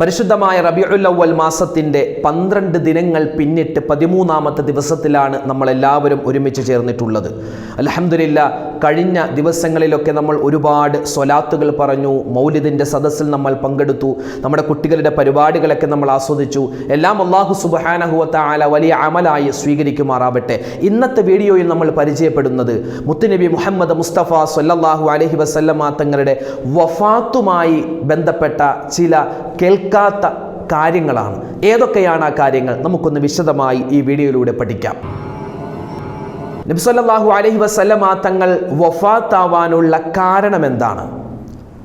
പരിശുദ്ധമായ റബിയുല്ലവൽ മാസത്തിന്റെ പന്ത്രണ്ട് ദിനങ്ങൾ പിന്നിട്ട് പതിമൂന്നാമത്തെ ദിവസത്തിലാണ് നമ്മളെല്ലാവരും ഒരുമിച്ച് ചേർന്നിട്ടുള്ളത്. അലഹമില്ല കഴിഞ്ഞ ദിവസങ്ങളിലൊക്കെ നമ്മൾ ഒരുപാട് സ്വലാത്തുകൾ പറഞ്ഞു മൗലിദിന്റെ സദസ്സിൽ നമ്മൾ പങ്കെടുത്തു നമ്മുടെ കുട്ടികളുടെ പരിപാടികളൊക്കെ നമ്മൾ ആസ്വദിച്ചു. എല്ലാം അള്ളാഹു സുബഹാനഹുവത്ത ആല വലിയ അമലായി സ്വീകരിക്കുമാറാവട്ടെ. ഇന്നത്തെ വീഡിയോയിൽ നമ്മൾ പരിചയപ്പെടുന്നത് മുത്തുനബി മുഹമ്മദ് മുസ്തഫ സൊല്ലാഹു അലഹി വസല്ലമ തങ്ങളുടെ വഫാത്തുമായി ബന്ധപ്പെട്ട ചില കേൾക്കാത്ത കാര്യങ്ങളാണ്. ഏതൊക്കെയാണ് ആ കാര്യങ്ങൾ? നമുക്കൊന്ന് വിശദമായി ഈ വീഡിയോയിലൂടെ പഠിക്കാം. നബ്സല്ലാഹു അലഹി വസല്ലമ തങ്ങൾ വഫാത്താവാനുള്ള കാരണം എന്താണ്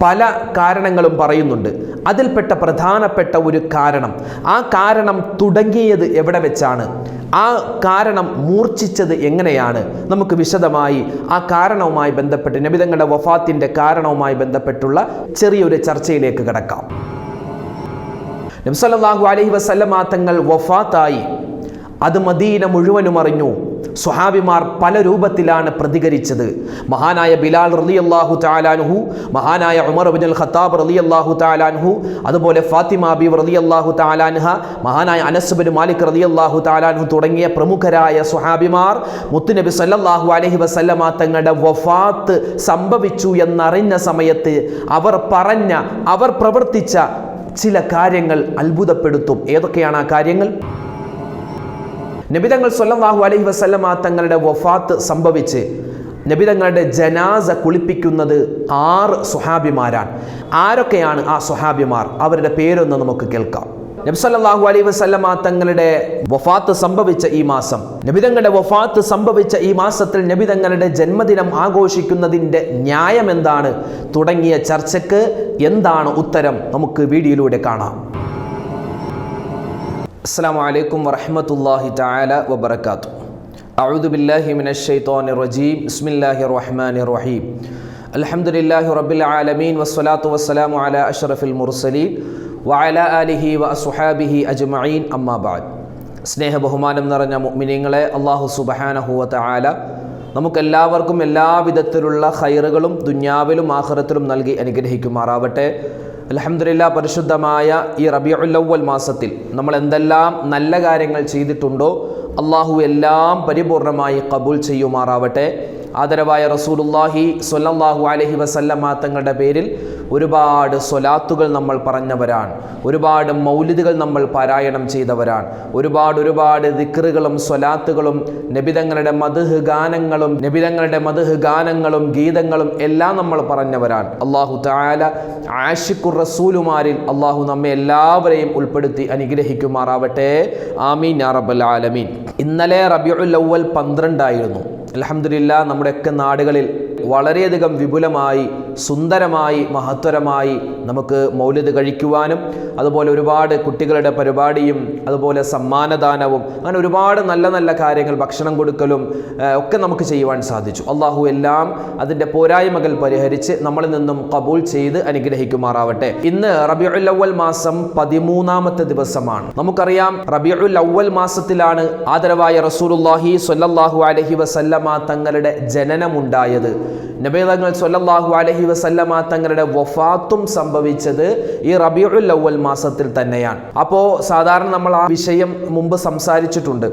പല കാരണങ്ങളും പറയുന്നുണ്ട്. അതിൽപ്പെട്ട പ്രധാനപ്പെട്ട ഒരു കാരണം. ആ കാരണം തുടങ്ങിയത് എവിടെ വെച്ചാണ്? ആ കാരണം മൂർച്ഛിച്ചത് എങ്ങനെയാണ്? നമുക്ക് വിശദമായി ആ കാരണവുമായി ബന്ധപ്പെട്ട് നബിതങ്ങളുടെ വഫാത്തിന്റെ കാരണവുമായി ബന്ധപ്പെട്ടുള്ള ചെറിയൊരു ചർച്ചയിലേക്ക് കിടക്കാം. നബ്സല്ലാഹു അലഹി വസല്ലമ തങ്ങൾ വഫാത്തായി. അത് മദീന മുഴുവനും അറിഞ്ഞു. സ്വഹാബിമാർ പല രൂപത്തിലാണ് പ്രതികരിച്ചത്. മഹാനായ ബിലാൽ റലി അള്ളാഹു താലാൻഹു മഹാനായ ഉമർ അബിൻ ഖത്താബ് റലി അള്ളാഹു താലാൻഹു അതുപോലെ ഫാത്തിമ ബി റലി അള്ളാഹു താലാൻഹ മഹാനായ അനസ്ബിൻ മാലിക് റലി അള്ളാഹു താലാൻഹു തുടങ്ങിയ പ്രമുഖരായ സ്വഹാബിമാർ മുത്തുനബി സല്ലാഹു അലഹി വസല്ലമ തങ്ങളുടെ വഫാത്ത് സംഭവിച്ചു എന്നറിഞ്ഞ സമയത്ത് അവർ പറഞ്ഞ അവർ പ്രവർത്തിച്ച ചില കാര്യങ്ങൾ അത്ഭുതപ്പെടുത്തും. ഏതൊക്കെയാണ് ആ കാര്യങ്ങൾ? നബിതങ്ങൾ സല്ലല്ലാഹു അലൈഹി വസല്ലമ തങ്ങളുടെ വഫാത്ത് സംഭവിച്ച് നബിതങ്ങളുടെ ജനാസ കുളിപ്പിക്കുന്നത് ആറ് സുഹാബിമാരാണ് ആരൊക്കെയാണ് ആ സുഹാബിമാർ അവരുടെ പേരൊന്ന് നമുക്ക് കേൾക്കാം. നബ്സല്ലാഹു അലൈഹി വസല്ലമ തങ്ങളുടെ വഫാത്ത് സംഭവിച്ച ഈ മാസം. നബിതങ്ങളുടെ വഫാത്ത് സംഭവിച്ച ഈ മാസത്തിൽ നബിതങ്ങളുടെ ജന്മദിനം ആഘോഷിക്കുന്നതിന്റെ ന്യായം എന്താണ് തുടങ്ങിയ ചർച്ചയ്ക്ക് എന്താണ് ഉത്തരം? നമുക്ക് വീഡിയോയിലൂടെ കാണാം. അസ്സാം വലൈക്കും വറഹമത്തല്ലാഹി താല വബർക്കാത്തു അഴുദു ബില്ലാഹി മിനഷൈത്തോൻ റജീം. ബിസ്മില്ലാഹി റഹ്മാൻ റഹീം. അലഹമുല്ലാഹി റബ്ബിൽ ആലമീൻ. വസ്സലാത്തു വസ്സലാമു അല അഷറഫിൽ മുർസലീൻ. വഅല അലിഹി വ സുഹാബിഹി അജ്മഈൻ. അമ്മാബാദ് സ്നേഹ ബഹുമാനം നിറഞ്ഞ മുഅ്മിനീങ്ങളെ അള്ളാഹു സുബഹാനഹുവത്ത ആല നമുക്കെല്ലാവർക്കും എല്ലാവിധത്തിലുള്ള ഹൈറുകളും ദുന്യാവിലും ആഹ്റത്തിലും നൽകി അനുഗ്രഹിക്കുമാറാവട്ടെ. അലഹമില്ല പരിശുദ്ധമായ ഈ റബിയുല്ലവൽ മാസത്തിൽ നമ്മൾ എന്തെല്ലാം നല്ല കാര്യങ്ങൾ ചെയ്തിട്ടുണ്ടോ അള്ളാഹു എല്ലാം പരിപൂർണമായി കബൂൽ ചെയ്യുമാറാവട്ടെ. ആദരവായ റസൂലുല്ലാഹി സ്വല്ലല്ലാഹു അലഹി വസല്ലമ തങ്ങളുടെ പേരിൽ ഒരുപാട് സ്വലാത്തുകൾ നമ്മൾ പറഞ്ഞവരാണ്. ഒരുപാട് മൗലിദുകൾ നമ്മൾ പാരായണം ചെയ്തവരാണ്. ഒരുപാട് ഒരുപാട് ദിക്റുകളും സ്വലാത്തുകളും നബിതങ്ങളുടെ മധുഹ് ഗാനങ്ങളും നബിതങ്ങളുടെ മധുഹ് ഗാനങ്ങളും ഗീതങ്ങളും എല്ലാം നമ്മൾ പറഞ്ഞവരാണ്. അള്ളാഹു താല ആഷിഖുർ റസൂലുമാരിൽ അള്ളാഹു നമ്മെ എല്ലാവരെയും ഉൾപ്പെടുത്തി അനുഗ്രഹിക്കുമാറാവട്ടെ. ആമീൻ യാ ആലമീൻ. ഇന്നലെ റബിയുൽ അവ്വൽ പന്ത്രണ്ടായിരുന്നു. അലഹമില്ല നമ്മുടെയൊക്കെ നാടുകളിൽ വളരെയധികം വിപുലമായി സുന്ദരമായി മഹത്വരമായി നമുക്ക് മൗലിദ് കഴിക്കുവാനും അതുപോലെ ഒരുപാട് കുട്ടികളുടെ പരിപാടിയും അതുപോലെ സമ്മാനദാനവും അങ്ങനെ ഒരുപാട് നല്ല നല്ല കാര്യങ്ങൾ ഭക്ഷണം കൊടുക്കലും ഒക്കെ നമുക്ക് ചെയ്യുവാൻ സാധിച്ചു. അള്ളാഹു എല്ലാം അതിന്റെ പോരായ്മകൾ പരിഹരിച്ച് നമ്മളിൽ നിന്നും കബൂൽ ചെയ്ത് അനുഗ്രഹിക്കുമാറാവട്ടെ. ഇന്ന് റബിയുൽ അവൽ മാസം പതിമൂന്നാമത്തെ ദിവസമാണ്. നമുക്കറിയാം റബിയുൽ അവൽ മാസത്തിലാണ് ആദരവായ റസൂലുല്ലാഹി സൊല്ലാഹു അലഹി വസല്ലമ തങ്ങളുടെ ജനനമുണ്ടായത്. നബേദങ്ങൾ സൊല്ലാഹു അലഹി വസല്ലമ തങ്ങളുടെ വഫാത്തും സംഭവിച്ചത് ഈ റബിയുൽ അവൽ മാസത്തിൽ തന്നെയാണ്. അപ്പോൾ സാധാരണ നമ്മൾ ആ വിഷയം മുമ്പ് സംസാരിച്ചിട്ടുണ്ട്.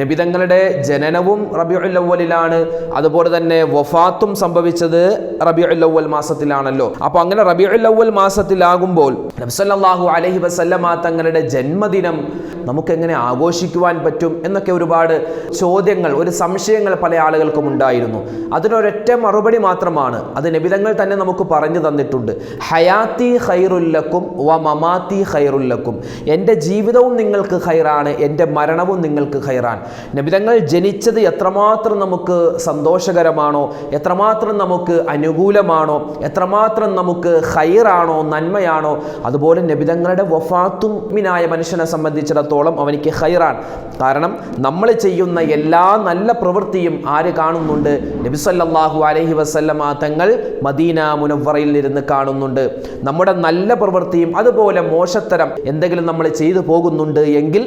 നബിതങ്ങളുടെ ജനനവും റബിയുൽ അവലിലാണ് അതുപോലെ തന്നെ വഫാത്തും സംഭവിച്ചത് റബിയുൽ അവൽ മാസത്തിലാണല്ലോ. അപ്പോൾ അങ്ങനെ റബിയുൽ അവൽ മാസത്തിലാകുമ്പോൾ നബ്സല്ലാഹു അലഹി വസല്ലമ തങ്ങളുടെ ജന്മദിനം നമുക്കെങ്ങനെ ആഘോഷിക്കുവാൻ പറ്റും എന്നൊക്കെ ഒരുപാട് ചോദ്യങ്ങൾ ഒരു സംശയങ്ങൾ പല ആളുകൾക്കും ഉണ്ടായിരുന്നു. അതിനൊരൊറ്റ മറുപടി മാത്രമാണ്. അത് നബിതങ്ങൾ തന്നെ നമുക്ക് പറഞ്ഞു തന്നിട്ടുണ്ട്. ഹയാത്തി ഖൈറുല്ലക്കും വ മമാത്തി ഖൈറുല്ലക്കും എന്റെ ജീവിതവും നിങ്ങൾക്ക് ഖൈറാണ് എന്റെ മരണവും നിങ്ങൾക്ക് ഖൈറാൻ നബിതങ്ങൾ ജനിച്ചത് എത്രമാത്രം നമുക്ക് സന്തോഷകരമാണോ എത്രമാത്രം നമുക്ക് അനുകൂലമാണോ എത്രമാത്രം നമുക്ക് ഖൈറാണോ നന്മയാണോ അതുപോലെ നബിതങ്ങളുടെ വഫാത്തുമിനായ മനുഷ്യനെ സംബന്ധിച്ചിടത്തോളം അവനിക്ക് ഖൈറാണ്. കാരണം നമ്മൾ ചെയ്യുന്ന എല്ലാ നല്ല പ്രവൃത്തിയും ആര് കാണുന്നുണ്ട്? നബിസല്ലാഹു അലഹി വസല്ലമ തങ്ങൾ മദീന മുനവറയിൽ ഇരുന്ന് കാണുന്നുണ്ട്. നമ്മുടെ നല്ല പ്രവൃത്തിയും അതുപോലെ മോശത്തരം എന്തെങ്കിലും നമ്മൾ ചെയ്തു പോകുന്നുണ്ട് എങ്കിൽ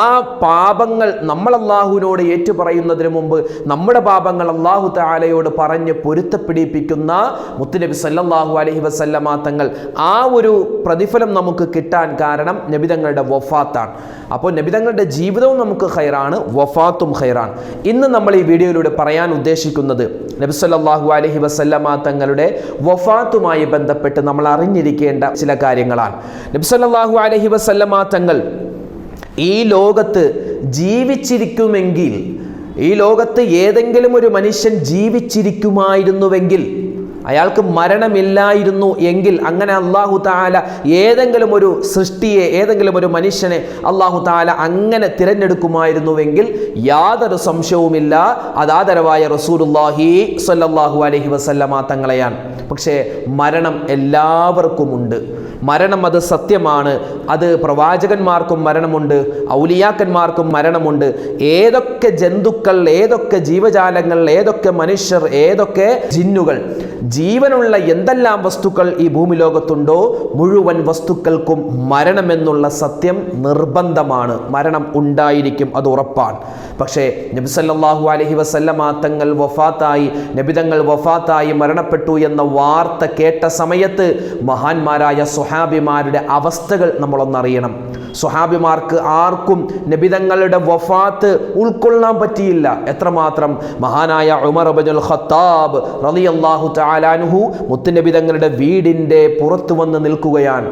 ആ പാപങ്ങൾ നമ്മൾ അള്ളാഹുവിനോട് ഏറ്റുപറയുന്നതിന് മുമ്പ് നമ്മുടെ പാപങ്ങൾ അള്ളാഹു താലയോട് പറഞ്ഞ് പൊരുത്തപ്പിടിപ്പിക്കുന്ന മുത്തുനബി സല്ലാഹു അലഹി വസല്ലമ തങ്ങൾ ആ ഒരു പ്രതിഫലം നമുക്ക് കിട്ടാൻ കാരണം നബിതങ്ങളുടെ വഫാത്താണ്. അപ്പോൾ നബിതങ്ങളുടെ ജീവിതവും നമുക്ക് ഹൈറാണ് വഫാത്തും ഹൈറാണ് ഇന്ന് നമ്മൾ ഈ വീഡിയോയിലൂടെ പറയാൻ ഉദ്ദേശിക്കുന്നത് നബി അലഹി അലൈഹി വസല്ലമ തങ്ങളുടെ വഫാത്തുമായി ബന്ധപ്പെട്ട് നമ്മൾ അറിഞ്ഞിരിക്കേണ്ട ചില കാര്യങ്ങളാണ്. നബ്സല്ലാഹു അലഹി വസല്ലമ തങ്ങൾ ഈ ലോകത്ത് ജീവിച്ചിരിക്കുമെങ്കിൽ ഈ ലോകത്ത് ഏതെങ്കിലും ഒരു മനുഷ്യൻ ജീവിച്ചിരിക്കുമായിരുന്നുവെങ്കിൽ അയാൾക്ക് മരണമില്ലായിരുന്നു എങ്കിൽ അങ്ങനെ അള്ളാഹു താല ഏതെങ്കിലും ഒരു സൃഷ്ടിയെ ഏതെങ്കിലും ഒരു മനുഷ്യനെ അള്ളാഹു താല അങ്ങനെ തിരഞ്ഞെടുക്കുമായിരുന്നുവെങ്കിൽ യാതൊരു സംശയവുമില്ല. അതാദരവായ റസൂലുല്ലാഹി സല്ലാഹു അലൈഹി വസല്ലമ തങ്ങളെയാണ്. പക്ഷേ മരണം എല്ലാവർക്കുമുണ്ട്. മരണം അത് സത്യമാണ്. അത് പ്രവാചകന്മാർക്കും മരണമുണ്ട് ഔലിയാക്കന്മാർക്കും മരണമുണ്ട്. ഏതൊക്കെ ജന്തുക്കൾ ഏതൊക്കെ ജീവജാലങ്ങൾ ഏതൊക്കെ മനുഷ്യർ ഏതൊക്കെ ജിന്നുകൾ ജീവനുള്ള എന്തെല്ലാം വസ്തുക്കൾ ഈ ഭൂമി ലോകത്തുണ്ടോ മുഴുവൻ വസ്തുക്കൾക്കും മരണമെന്നുള്ള സത്യം നിർബന്ധമാണ്. മരണം ഉണ്ടായിരിക്കും അത് ഉറപ്പാണ്. പക്ഷേ നബിസല്ലാഹു അലഹി വസല്ലമ തങ്ങൾ വഫാത്തായി നബിതങ്ങൾ വഫാത്തായി മരണപ്പെട്ടു എന്ന വാർത്ത കേട്ട സമയത്ത് മഹാന്മാരായ സുഹാബിമാരുടെ അവസ്ഥകൾ നമ്മളൊന്നറിയണം. സുഹാബിമാർക്ക് ആർക്കും നബിതങ്ങളുടെ വഫാത്ത് ഉൾക്കൊള്ളാൻ പറ്റിയില്ല. എത്രമാത്രം? മഹാനായ ഉമർ അബുൽ ഖത്താബ് റളിയല്ലാഹു തആലാൻഹു മുത്തുനബിതങ്ങളുടെ വീടിന്റെ പുറത്ത് വന്ന് നിൽക്കുകയാണ്.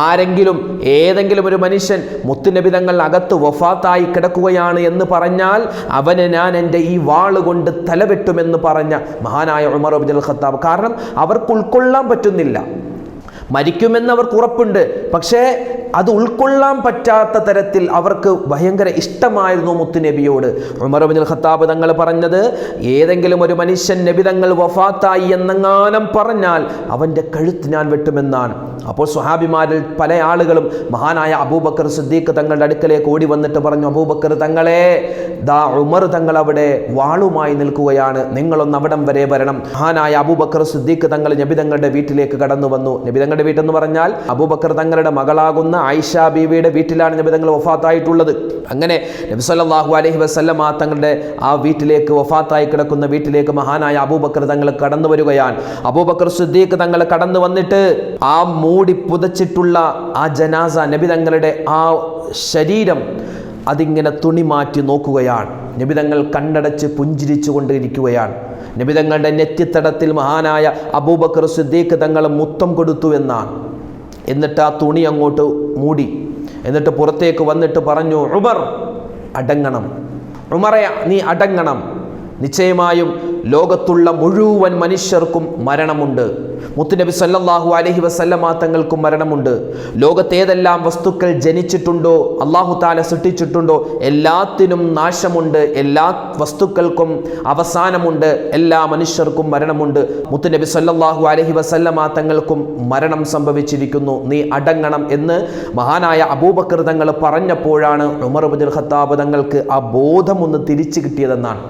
ആരെങ്കിലും ഏതെങ്കിലും ഒരു മനുഷ്യൻ മുത്തുനബിതങ്ങൾ അകത്ത് വഫാത്തായി കിടക്കുകയാണ് എന്ന് പറഞ്ഞാൽ അവന് ഞാൻ എന്റെ ഈ വാൾ കൊണ്ട് തലവെട്ടുമെന്ന് പറഞ്ഞ മഹാനായ ഉമർ അബുൽ ഖത്താബ്. കാരണം അവർക്ക് ഉൾക്കൊള്ളാൻ പറ്റുന്നില്ല. മരിക്കുമെന്ന് അവർക്ക് ഉറപ്പുണ്ട്. പക്ഷേ അത് ഉൾക്കൊള്ളാൻ പറ്റാത്ത തരത്തിൽ അവർക്ക് ഭയങ്കര ഇഷ്ടമായിരുന്നു മുത്തുനബിയോട്. ഉമർ ബിൻ ഖത്താബ് തങ്ങൾ പറഞ്ഞത് ഏതെങ്കിലും ഒരു മനുഷ്യൻ നബി തങ്ങൾ വഫാത്തായി എന്നെങ്ങാനം പറഞ്ഞാൽ അവന്റെ കഴുത്ത് ഞാൻ വെട്ടുമെന്നാണ്. അപ്പോൾ സുഹാബിമാരിൽ പല ആളുകളും മഹാനായ അബൂബക്കർ സിദ്ദീഖ് തങ്ങളുടെ അടുക്കലേക്ക് ഓടി വന്നിട്ട് പറഞ്ഞു അബൂബക്കർ തങ്ങളെ ദാ ഉമർ തങ്ങൾ അവിടെ വാളുമായി നിൽക്കുകയാണ്. നിങ്ങളൊന്ന് അവിടം വരെ വരണം. മഹാനായ അബൂബക്കർ സിദ്ദീഖ് തങ്ങൾ നബി തങ്ങളുടെ വീട്ടിലേക്ക് കടന്നു വന്നു. നബി തങ്ങളുടെ വീട്ടെന്ന് പറഞ്ഞാൽ അബൂബക്കർ തങ്ങളുടെ മകളാകുന്ന ആയിഷ ബീവിയുടെ വീട്ടിലാണ് നബി തങ്ങൾ വഫാത്തായിട്ടുള്ളത്. അങ്ങനെ നബി അലഹി അലൈഹി വസല്ലമ തങ്ങളുടെ ആ വീട്ടിലേക്ക് വഫാത്തായി കിടക്കുന്ന വീട്ടിലേക്ക് മഹാനായ അബൂബക്കർ തങ്ങൾ കടന്നു വരികയാണ്. അബൂബക്കർ സുദ്ദീഖ് തങ്ങൾ കടന്നു വന്നിട്ട് ആ മൂടി പുതച്ചിട്ടുള്ള ആ ജനാസ നബി തങ്ങളുടെ ആ ശരീരം അതിങ്ങനെ തുണി മാറ്റി നോക്കുകയാണ്. നബിതങ്ങൾ കണ്ണടച്ച് പുഞ്ചിരിച്ചു കൊണ്ടിരിക്കുകയാണ്. നബിതങ്ങളുടെ നെറ്റിത്തടത്തിൽ മഹാനായ അബൂബക്കർ സിദ്ദീഖ് തങ്ങൾ മുത്തം കൊടുത്തു എന്നാണ്. എന്നിട്ട് ആ തുണി അങ്ങോട്ട് മൂടി. എന്നിട്ട് പുറത്തേക്ക് വന്നിട്ട് പറഞ്ഞു ഉമർ അടങ്ങണം. ഉമറയ നീ അടങ്ങണം. നിശ്ചയമായും ലോകത്തുള്ള മുഴുവൻ മനുഷ്യർക്കും മരണമുണ്ട്. മുത്തുനബി സല്ലാഹു അലഹി വസല്ലമ തങ്ങൾക്കും മരണമുണ്ട്. ലോകത്തേതെല്ലാം വസ്തുക്കൾ ജനിച്ചിട്ടുണ്ടോ അള്ളാഹു താല സൃഷ്ടിച്ചിട്ടുണ്ടോ എല്ലാത്തിനും നാശമുണ്ട് എല്ലാ വസ്തുക്കൾക്കും അവസാനമുണ്ട് എല്ലാ മനുഷ്യർക്കും മരണമുണ്ട്. മുത്തുനബി സല്ലാഹു അലഹി വസല്ലമ തങ്ങൾക്കും മരണം സംഭവിച്ചിരിക്കുന്നു. നീ അടങ്ങണം എന്ന് മഹാനായ അബൂബക്കർ പറഞ്ഞപ്പോഴാണ് ഉമർ ബുദുൽ ഖത്താബ് തങ്ങൾക്ക് ആ ബോധം ഒന്ന് തിരിച്ചു കിട്ടിയതെന്നാണ്.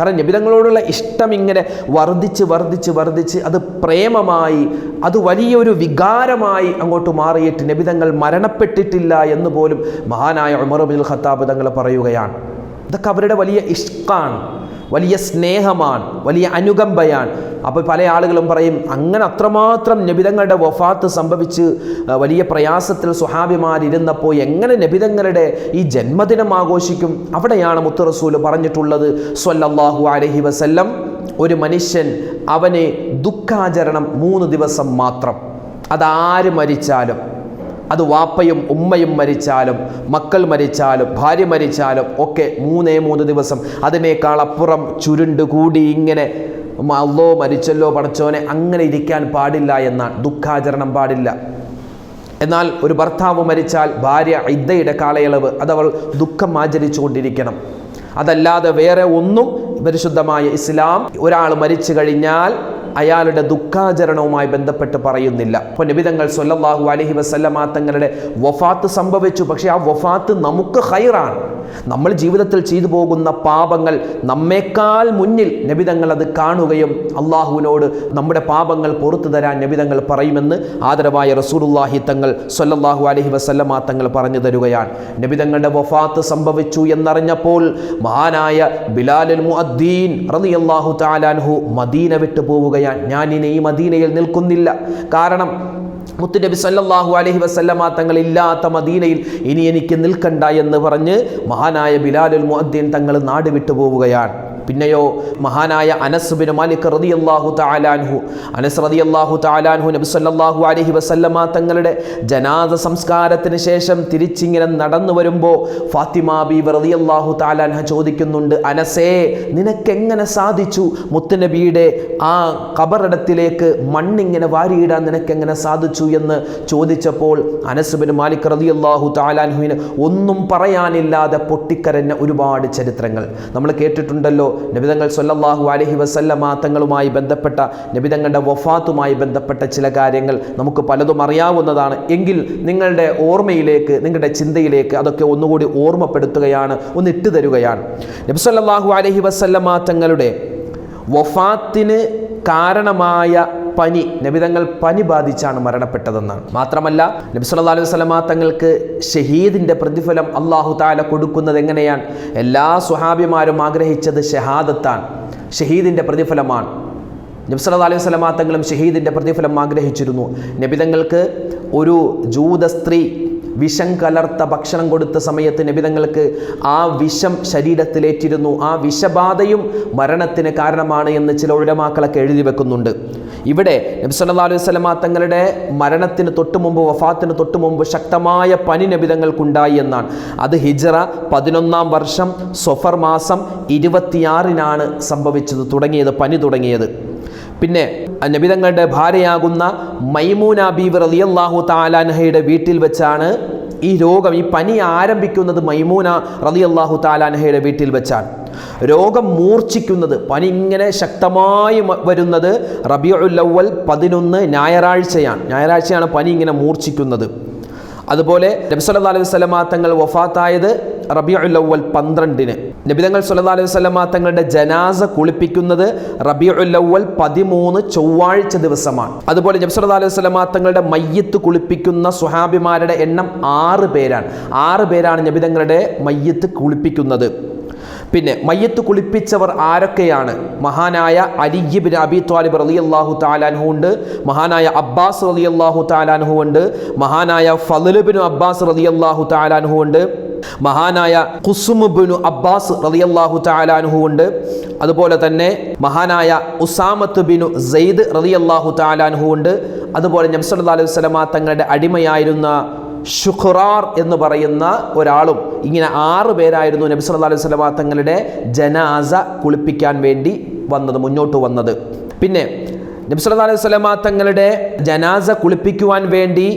കാരണം നബിതങ്ങളോടുള്ള ഇഷ്ടം ഇങ്ങനെ വർദ്ധിച്ച് വർദ്ധിച്ച് വർദ്ധിച്ച് അത് പ്രേമമായി അത് വലിയൊരു വികാരമായി അങ്ങോട്ട് മാറിയിട്ട് നബിതങ്ങൾ മരണപ്പെട്ടിട്ടില്ല എന്ന് പോലും മഹാനായ ഉമർ ബിൻ ഖത്താബ് തങ്ങൾ പറയുകയാണ്. ഇതൊക്കെ അവരുടെ വലിയ ഇഷ്കാണ്. വലിയ സ്നേഹമാണ് വലിയ അനുകമ്പയാണ്. അപ്പോൾ പല ആളുകളും പറയും അങ്ങനെ അത്രമാത്രം നബിതങ്ങളുടെ വഫാത്ത് സംഭവിച്ച് വലിയ പ്രയാസത്തിൽ സുഹാബിമാരിരുന്നപ്പോൾ എങ്ങനെ നബിതങ്ങളുടെ ഈ ജന്മദിനം ആഘോഷിക്കും? അവിടെയാണ് മുത്തറസൂൽ പറഞ്ഞിട്ടുള്ളത് സ്വല്ലല്ലാഹു അലഹി വസല്ലം ഒരു മനുഷ്യൻ അവനെ ദുഃഖാചരണം മൂന്ന് ദിവസം മാത്രം. അതാര് മരിച്ചാലും. അത് വാപ്പയും ഉമ്മയും മരിച്ചാലും മക്കൾ മരിച്ചാലും ഭാര്യ മരിച്ചാലും ഒക്കെ മൂന്നേ മൂന്ന് ദിവസം അതിനേക്കാൾ അപ്പുറം ചുരുണ്ട് കൂടി ഇങ്ങനെ അല്ലോ മരിച്ചല്ലോ പടച്ചോനെ അങ്ങനെ ഇരിക്കാൻ പാടില്ല എന്നാണ്. ദുഃഖാചരണം പാടില്ല. എന്നാൽ ഒരു ഭർത്താവ് മരിച്ചാൽ ഭാര്യ ഇദ്ദയുടെ കാലയളവ് അതവൾ ദുഃഖം ആചരിച്ചുകൊണ്ടിരിക്കണം. അതല്ലാതെ വേറെ ഒന്നും പരിശുദ്ധമായ ഇസ്ലാം ഒരാൾ മരിച്ചു കഴിഞ്ഞാൽ അയാളുടെ ദുഃഖാചരണവുമായി ബന്ധപ്പെട്ട് പറയുന്നില്ല. അപ്പോൾ നബിതങ്ങൾ സൊല്ലാഹു അലഹി വസല്ലമ തങ്ങളുടെ വഫാത്ത് സംഭവിച്ചു. പക്ഷേ ആ വഫാത്ത് നമുക്ക് ഹൈറാണ് നമ്മൾ ജീവിതത്തിൽ ചെയ്തു പോകുന്ന പാപങ്ങൾ നമ്മേക്കാൾ മുന്നിൽ നബിതങ്ങൾ അത് കാണുകയും അള്ളാഹുവിനോട് നമ്മുടെ പാപങ്ങൾ പുറത്തു തരാൻ നബിതങ്ങൾ പറയുമെന്ന് ആദരവായ റസൂലുള്ളാഹി തങ്ങൾ സൊല്ലാഹു അലഹി വസല്ലമ തങ്ങൾ പറഞ്ഞു തരുകയാണ്. നബിതങ്ങളുടെ വഫാത്ത് സംഭവിച്ചു എന്നറിഞ്ഞപ്പോൾ മഹാനായ ബിലാലുൽ മുഅദ്ദീൻ റളിയല്ലാഹു മദീന വിട്ടു പോവുകയാണ്. ഞാൻ ഇനി ഈ മദീനയിൽ നിൽക്കുന്നില്ല. കാരണം മുത്തുനബി സല്ലാഹു അലഹി തങ്ങൾ ഇല്ലാത്ത മദീനയിൽ ഇനി എനിക്ക് നിൽക്കണ്ട എന്ന് പറഞ്ഞ് മഹാനായ ബിലാലുൽ മുഅദ്ദീൻ തങ്ങൾ നാട് വിട്ടു പോവുകയാണ്. പിന്നെയോ മഹാനായ അനസ് ബിൻ മാലിക് റളിയല്ലാഹു താലാൻഹു അനസ് റളിയല്ലാഹു തആലാൻഹു നബി സല്ലല്ലാഹു അലൈഹി വസല്ലമ തങ്ങളുടെ ജനാസ സംസ്കാരത്തിന് ശേഷം തിരിച്ചിങ്ങനെ നടന്നു വരുമ്പോൾ ഫാത്തിമ റതി റളിയല്ലാഹു താലാൻഹ ചോദിക്കുന്നുണ്ട് അനസേ നിനക്കെങ്ങനെ സാധിച്ചു? മുത്തുനബിയുടെ ആ കബറിടത്തിലേക്ക് മണ്ണിങ്ങനെ വാരിയിടാൻ നിനക്കെങ്ങനെ സാധിച്ചു? എന്ന് ചോദിച്ചപ്പോൾ അനസ് ബിൻ മാലിക് റളിയല്ലാഹു താലാൻഹുവിന് ഒന്നും പറയാനില്ലാതെ പൊട്ടിക്കരഞ്ഞ ഒരുപാട് ചരിത്രങ്ങൾ. നമ്മൾ കേട്ടിട്ടുണ്ടല്ലോ നബിതങ്ങൾ സൊല്ലാഹു അലഹി വസല്ലമ തങ്ങളുമായി ബന്ധപ്പെട്ട നബിതങ്ങളുടെ വഫാത്തുമായി ബന്ധപ്പെട്ട ചില കാര്യങ്ങൾ നമുക്ക് പലതും അറിയാവുന്നതാണ്. എങ്കിൽ നിങ്ങളുടെ ഓർമ്മയിലേക്ക് നിങ്ങളുടെ ചിന്തയിലേക്ക് അതൊക്കെ ഒന്നുകൂടി ഓർമ്മപ്പെടുത്തുകയാണ് ഒന്ന് ഇട്ടു തരുകയാണ്. നബി സല്ലല്ലാഹു അലൈഹി വസല്ലമ തങ്ങളുടെ വഫാത്തിന് കാരണമായ പനി നബിതങ്ങൾ പനി ബാധിച്ചാണ് മരണപ്പെട്ടതെന്നാണ് മാത്രമല്ല നബി സല്ലല്ലാഹു അലൈഹി വസല്ലമ തങ്ങൾക്ക് ഷഹീദിന്റെ പ്രതിഫലം അള്ളാഹു താല കൊടുക്കുന്നത് എങ്ങനെയാണ്? എല്ലാ സുഹാബിമാരും ആഗ്രഹിച്ചത് ഷഹാദത്താണ് ഷഹീദിന്റെ പ്രതിഫലമാണ്. നബി സല്ലല്ലാഹു അലൈഹി വസല്ലമ തങ്ങളും ഷഹീദിന്റെ പ്രതിഫലം ആഗ്രഹിച്ചിരുന്നു. നബിതങ്ങൾക്ക് ഒരു ജൂത സ്ത്രീ വിഷം കലർത്ത ഭക്ഷണം കൊടുത്ത സമയത്ത് നബിതങ്ങൾക്ക് ആ വിഷം ശരീരത്തിലേറ്റിരുന്നു. ആ വിഷബാധയും മരണത്തിന് കാരണമാണ് എന്ന് ചില ഉഴമാക്കളൊക്കെ എഴുതി വെക്കുന്നുണ്ട്. ഇവിടെ നബി സല്ലല്ലാഹു അലൈഹി സ്വലമ തങ്ങളുടെ മരണത്തിന് തൊട്ടു മുമ്പ് വഫാത്തിന് തൊട്ടു മുമ്പ് ശക്തമായ പനി നബിതങ്ങൾക്കുണ്ടായി എന്നാണ്. അത് ഹിജറ പതിനൊന്നാം വർഷം സൊഫർ മാസം ഇരുപത്തിയാറിനാണ് സംഭവിച്ചത് തുടങ്ങിയത് പനി തുടങ്ങിയത്. പിന്നെ നബിതങ്ങളുടെ ഭാര്യയാകുന്ന മൈമൂന ബീബ് റളിയല്ലാഹു താലാൻഹയുടെ വീട്ടിൽ വെച്ചാണ് ഈ രോഗം ഈ പനി ആരംഭിക്കുന്നത് മൈമൂന റളിയല്ലാഹു താലാൻഹയുടെ വീട്ടിൽ വെച്ചാണ്. രോഗം മൂർച്ഛിക്കുന്നത് പനി ഇങ്ങനെ ശക്തമായി വരുന്നത് റബിയുൽ അവ്വൽ പതിനൊന്ന് ഞായറാഴ്ചയാണ്. ഞായറാഴ്ചയാണ് പനി ഇങ്ങനെ മൂർച്ഛിക്കുന്നത്. അതുപോലെ നബി സല്ലല്ലാഹു അലൈഹി വസല്ലമ തങ്ങൾ വഫാത്തായത് റബിയുൽ അവ്വൽ പന്ത്രണ്ടിന്. നബിതങ്ങൾ സല്ലല്ലാഹു അലൈഹി സ്വലമ തങ്ങളുടെ ജനാസ കുളിപ്പിക്കുന്നത് റബിയുല്ലവൽ പതിമൂന്ന് ചൊവ്വാഴ്ച ദിവസമാണ്. അതുപോലെ നബി സല്ലല്ലാഹു അലൈഹി സ്വലമ തങ്ങളുടെ മയ്യത്ത് കുളിപ്പിക്കുന്ന സുഹാബിമാരുടെ എണ്ണം ആറ് പേരാണ്. ആറ് പേരാണ് നബിതങ്ങളുടെ മയ്യത്ത് കുളിപ്പിക്കുന്നത്. പിന്നെ മയ്യത്ത് കുളിപ്പിച്ചവർ ആരൊക്കെയാണ്? മഹാനായ അലിബിൻ അബി ത്വാലിബ് റളിയല്ലാഹു താലാൻഹു ഉണ്ട്. മഹാനായ അബ്ബാസ് റലി അള്ളാഹു താലാൻഹു ഉണ്ട്. മഹാനായ ഫലുബിൻ അബ്ബാസ് റലി അള്ളാഹു താലാൻഹു ഉണ്ട്. മഹാനായ കുസുമുബിനു അബ്ബാസ് റളിയല്ലാഹു താലാനുഹു ഉണ്ട്. അതുപോലെ തന്നെ മഹാനായ ഉസാമത്ത് ബിനു സെയ്ദ് റളിയല്ലാഹു താലാനുഹു ഉണ്ട്. അതുപോലെ നംസലി അലൈഹി തങ്ങളുടെ അടിമയായിരുന്ന ഷുഖുറാർ എന്ന് പറയുന്ന ഒരാളും ഇങ്ങനെ ആറ് പേരായിരുന്നു നബി സല്ലല്ലാഹു അലൈഹി വസല്ലമ തങ്ങളുടെ ജനാസ കുളിപ്പിക്കാൻ വേണ്ടി വന്നത് മുന്നോട്ട് വന്നത്. പിന്നെ നബി സല്ലല്ലാഹു അലൈഹി വസല്ലമ തങ്ങളുടെ ജനാസ കുളിപ്പിക്കുവാൻ വേണ്ടി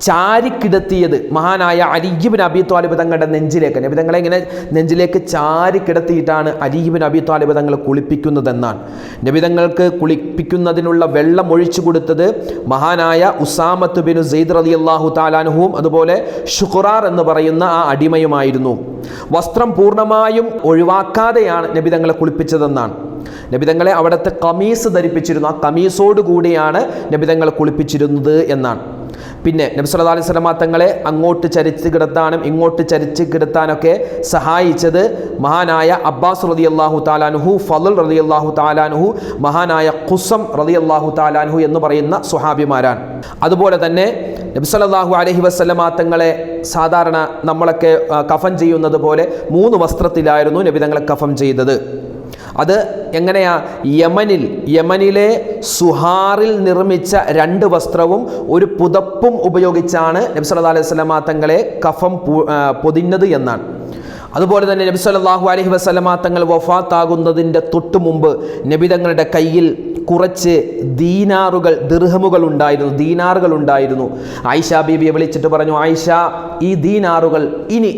ചാരിക്കിടത്തിയത് മഹാനായ അലിജിബിൻ അബി താലിബ് തങ്ങളുടെ നെഞ്ചിലേക്ക്. നബി തങ്ങളെ ഇങ്ങനെ നെഞ്ചിലേക്ക് ചാരിക്കിടത്തിയിട്ടാണ് അലിജിബിൻ അബി താലിബ് തങ്ങൾ കുളിപ്പിക്കുന്നതെന്നാണ്. നബി തങ്ങൾക്ക് കുളിപ്പിക്കുന്നതിനുള്ള വെള്ളം ഒഴിച്ചു കൊടുത്തത് മഹാനായ ഉസാമത്ത് ബിനു സെയ്ദ് അലി അള്ളാഹു താലാനുഹുവും അതുപോലെ ഷുഖുറാർ എന്ന് പറയുന്ന ആ അടിമയുമായിരുന്നു. വസ്ത്രം പൂർണമായും ഒഴിവാക്കാതെയാണ് നബി തങ്ങളെ കുളിപ്പിച്ചതെന്നാണ്. നബിതങ്ങളെ അവിടുത്തെ കമീസ് ധരിപ്പിച്ചിരുന്നു. ആ കമീസോടുകൂടിയാണ് നബിതങ്ങളെ കുളിപ്പിച്ചിരുന്നത് എന്നാണ്. പിന്നെ നബി സല്ലല്ലാഹു അലൈഹി സ്വലമ തങ്ങളെ അങ്ങോട്ട് ചരിച്ച് കിടത്താനും ഇങ്ങോട്ട് ചരിച്ച് കിടത്താനൊക്കെ സഹായിച്ചത് മഹാനായ അബ്ബാസ് റതി അള്ളാഹു താലാനുഹു ഫലുൽ റതി അള്ളാഹു താലാനുഹു മഹാനായ ഖുസം റതി അള്ളാഹു താലാനുഹു എന്ന് പറയുന്ന സുഹാബിമാരാണ് അതുപോലെ തന്നെ നബി അലഹി വസല്ലമ തങ്ങളെ സാധാരണ നമ്മളൊക്കെ കഫം കഫൻ ചെയ്യുന്നത് പോലെ മൂന്ന് വസ്ത്രത്തിലായിരുന്നു നബി തങ്ങളെ കഫം ചെയ്തത്. അത് എങ്ങനെയാ? യമനിൽ യമനിലെ സുഹാറിൽ നിർമ്മിച്ച രണ്ട് വസ്ത്രവും ഒരു പുതപ്പും ഉപയോഗിച്ചാണ് നബി സല്ലല്ലാഹു അലൈഹി വസല്ലമ തങ്ങളെ കഫം പൊതിഞ്ഞത് എന്നാണ്. അതുപോലെ തന്നെ നബി സല്ലല്ലാഹു അലൈഹി വസല്ലമ തങ്ങൾ വഫാത്താകുന്നതിന്റെ തൊട്ടു മുമ്പ് നബി തങ്ങളുടെ കയ്യിൽ കുറച്ച് ദീനാറുകൾ ദിർഹമുകൾ ഉണ്ടായിരുന്നു ദീനാറുകൾ ഉണ്ടായിരുന്നു. ആയിഷ ബീബിയെ വിളിച്ചിട്ട് പറഞ്ഞു ആയിഷ ഈ ദീനാറുകൾ ഇനി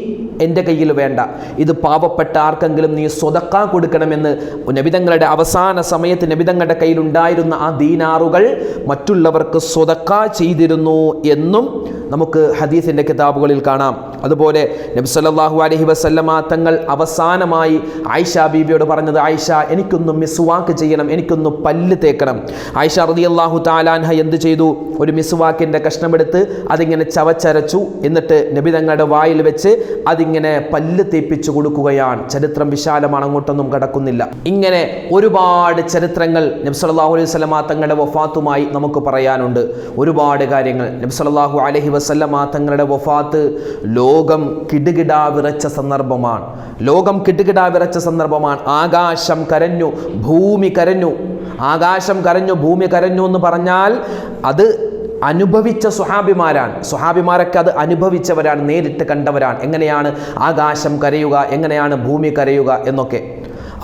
എന്റെ കയ്യിൽ വേണ്ട. ഇത് പാവപ്പെട്ട ആർക്കെങ്കിലും നീ സ്വതക്ക കൊടുക്കണമെന്ന് നബിതങ്ങളുടെ അവസാന സമയത്ത് നബിതങ്ങളുടെ കയ്യിൽ ഉണ്ടായിരുന്ന ആ ദീനാറുകൾ മറ്റുള്ളവർക്ക് സ്വതക്ക ചെയ്തിരുന്നു എന്നും നമുക്ക് ഹദീസിന്റെ കിതാബുകളിൽ കാണാം. അതുപോലെ നബി സല്ലല്ലാഹു അലൈഹി വസല്ലമ തങ്ങൾ അവസാനമായി ആയിഷ ബീബിയോട് പറഞ്ഞത് ആയിഷ എനിക്കൊന്ന് മിസ്വാക്ക് ചെയ്യണം എനിക്കൊന്ന് പല്ല് തേക്കണം. ആയിഷ റളിയല്ലാഹു താലാൻഹ എന്ത് ചെയ്തു? ഒരു മിസ്വാക്കിന്റെ കഷ്ണമെടുത്ത് അതിങ്ങനെ ചവച്ചരച്ചു. എന്നിട്ട് നബി തങ്ങളുടെ വായിൽ വെച്ച് അതിങ്ങനെ പല്ല് തേപ്പിച്ചു കൊടുക്കുകയാണ്. ചരിത്രം വിശാലമാണ് അങ്ങോട്ടൊന്നും കടക്കുന്നില്ല. ഇങ്ങനെ ഒരുപാട് ചരിത്രങ്ങൾ നബ്സലാഹു അലൈഹി വസല്ലമ തങ്ങളുടെ വഫാത്തുമായി നമുക്ക് പറയാനുണ്ട്. ഒരുപാട് കാര്യങ്ങൾ. നബ്സലാഹു അലഹി വസല്ലമ തങ്ങളുടെ വഫാത്ത് ലോകം കിടുകിടാ വിറച്ച സന്ദർഭമാണ്. ലോകം കിടുകിടാ വിറച്ച സന്ദർഭമാണ്. ആകാശം കരഞ്ഞു ഭൂമി കരഞ്ഞു. ആകാശം കരഞ്ഞു ഭൂമി കരഞ്ഞു എന്ന് പറഞ്ഞാൽ അത് അനുഭവിച്ച സുഹാബിമാരാണ്. സുഹാബിമാരൊക്കെ അത് അനുഭവിച്ചവരാണ് നേരിട്ട് കണ്ടവരാണ്. എങ്ങനെയാണ് ആകാശം കരയുക എങ്ങനെയാണ് ഭൂമി കരയുക എന്നൊക്കെ.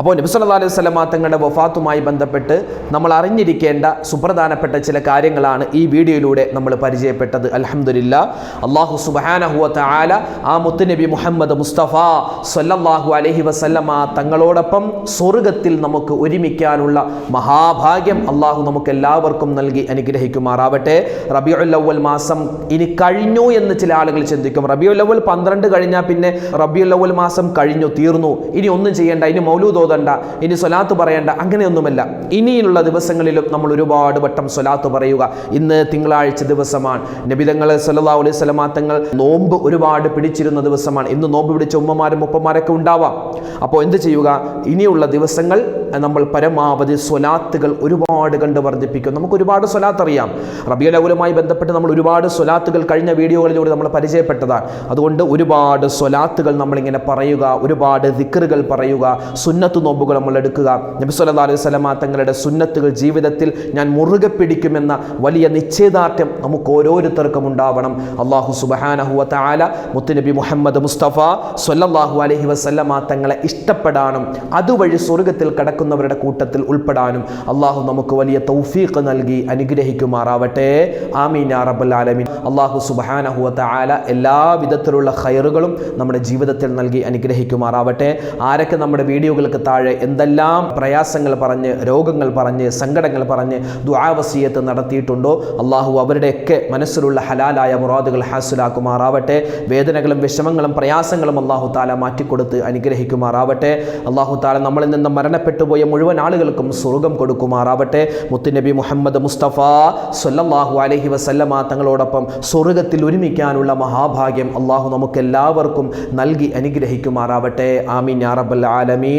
അപ്പോൾ നബി സല്ലല്ലാഹു അലൈഹി വസല്ലമ തങ്ങളുടെ വഫാത്തുമായി ബന്ധപ്പെട്ട് നമ്മൾ അറിഞ്ഞിരിക്കേണ്ട സുപ്രധാനപ്പെട്ട ചില കാര്യങ്ങളാണ് ഈ വീഡിയോയിലൂടെ നമ്മൾ പരിചയപ്പെട്ടത്. അലഹമില്ല അള്ളാഹു സുബ്ഹാനഹു ആല ആ മുത്തുനബി മുഹമ്മദ് മുസ്തഫ സൊല്ലാഹു അലഹി വസല്ലമ തങ്ങളോടൊപ്പം സ്വർഗത്തിൽ നമുക്ക് ഒരുമിക്കാനുള്ള മഹാഭാഗ്യം അള്ളാഹു നമുക്ക് എല്ലാവർക്കും നൽകി അനുഗ്രഹിക്കുമാറാവട്ടെ. റബിയുല്ലവൽ മാസം ഇനി കഴിഞ്ഞു എന്ന് ചില ആളുകൾ ചിന്തിക്കും. റബിയുല്ലവൽ പന്ത്രണ്ട് കഴിഞ്ഞാൽ പിന്നെ റബിയുല്ലവൽ മാസം കഴിഞ്ഞു തീർന്നു. ഇനി ഒന്നും ചെയ്യേണ്ട ഇനി മൗലൂദ് ഓതണ്ട ഇനി സ്വലാത്ത് പറയണ്ട അങ്ങനെയൊന്നുമല്ല. ഇനിയുള്ള ദിവസങ്ങളിലും നമ്മൾ ഒരുപാട് വട്ടം സ്വലാത്ത് പറയുക. ഇന്ന് തിങ്കളാഴ്ച ദിവസമാണ്. നബിതങ്ങൾ സല്ലല്ലാഹു അലൈഹി സ്വലമാ തങ്ങൾ നോമ്പ് ഒരുപാട് പിടിച്ചിരുന്ന ദിവസമാണ്. ഇന്ന് നോമ്പ് പിടിച്ച ഉമ്മമാരും ഉപ്പമാരൊക്കെ ഉണ്ടാവാം. അപ്പോൾ എന്ത് ചെയ്യുക? ഇനിയുള്ള ദിവസങ്ങൾ നമ്മൾ പരമാവധി സ്വലാത്തുകൾ ഒരുപാട് കണ്ട് വർദ്ധിപ്പിക്കും. നമുക്ക് ഒരുപാട് സ്വലാത്ത് അറിയാം. റബിയുൽ ലൗലുമായി ബന്ധപ്പെട്ട് നമ്മൾ ഒരുപാട് സ്വലാത്തുകൾ കഴിഞ്ഞ വീഡിയോകളിലൂടെ നമ്മൾ പരിചയപ്പെട്ടതാണ്. അതുകൊണ്ട് ഒരുപാട് സ്വലാത്തുകൾ നമ്മളിങ്ങനെ പറയുക ഒരുപാട് ദിക്കറുകൾ പറയുക സുന്നത്ത് നോമ്പുകൾ നമ്മൾ എടുക്കുക. നബി സല്ലല്ലാഹു അലൈഹി വസല്ലമ തങ്ങളുടെ സുന്നത്തുകൾ ജീവിതത്തിൽ ഞാൻ മുറുകെ പിടിക്കുമെന്ന വലിയ നിശ്ചയദാർഢ്യം നമുക്ക് ഓരോരുത്തർക്കും ഉണ്ടാവണം. അള്ളാഹു തആല മുത്തുനബി മുഹമ്മദ് മുസ്തഫ സല്ലല്ലാഹു അലഹി വസ്ലമ തങ്ങളെ ഇഷ്ടപ്പെടാനും അതുവഴി സ്വർഗത്തിൽ കടക്കുന്നവരുടെ കൂട്ടത്തിൽ ഉൾപ്പെടാനും അള്ളാഹു നമുക്ക് വലിയ തൗഫീഖ് നൽകി അനുഗ്രഹിക്കുമാറാവട്ടെ. ആമീൻ അറബുൽ ആലമീൻ. അള്ളാഹു സുബ്ഹാനഹു ആല എല്ലാ വിധത്തിലുള്ള ഖൈറുകളും നമ്മുടെ ജീവിതത്തിൽ നൽകി അനുഗ്രഹിക്കുമാറാവട്ടെ. ആരൊക്കെ നമ്മുടെ വീഡിയോകൾക്ക് താഴെ എന്തെല്ലാം പ്രയാസങ്ങൾ പറഞ്ഞ് രോഗങ്ങൾ പറഞ്ഞ് സങ്കടങ്ങൾ പറഞ്ഞ് ദുആവസീയത്ത് നടത്തിയിട്ടുണ്ടോ? അള്ളാഹു അവരുടെയൊക്കെ മനസ്സിലുള്ള ഹലാലായ മുറാദുകൾ ഹാസുലാക്കുമാറാവട്ടെ. വേദനകളും വിഷമങ്ങളും പ്രയാസങ്ങളും അള്ളാഹു താല മാറ്റിക്കൊടുത്ത് അനുഗ്രഹിക്കുമാറാവട്ടെ. അള്ളാഹു താല നമ്മളിൽ നിന്ന് മരണപ്പെട്ടുപോയ മുഴുവൻ ആളുകൾക്കും സ്വർഗം കൊടുക്കുമാറാവട്ടെ. മുത്തുനബി മുഹമ്മദ് മുസ്തഫ സൊല്ലാഹു അലഹി വസല്ലമ തങ്ങളോടൊപ്പം സ്വർഗത്തിൽ ഒരുമിക്കാനുള്ള മഹാഭാഗ്യം അള്ളാഹു നമുക്കെല്ലാവർക്കും നൽകി അനുഗ്രഹിക്കുമാറാവട്ടെ. ആമീൻ യാ റബ്ബൽ ആലമീൻ.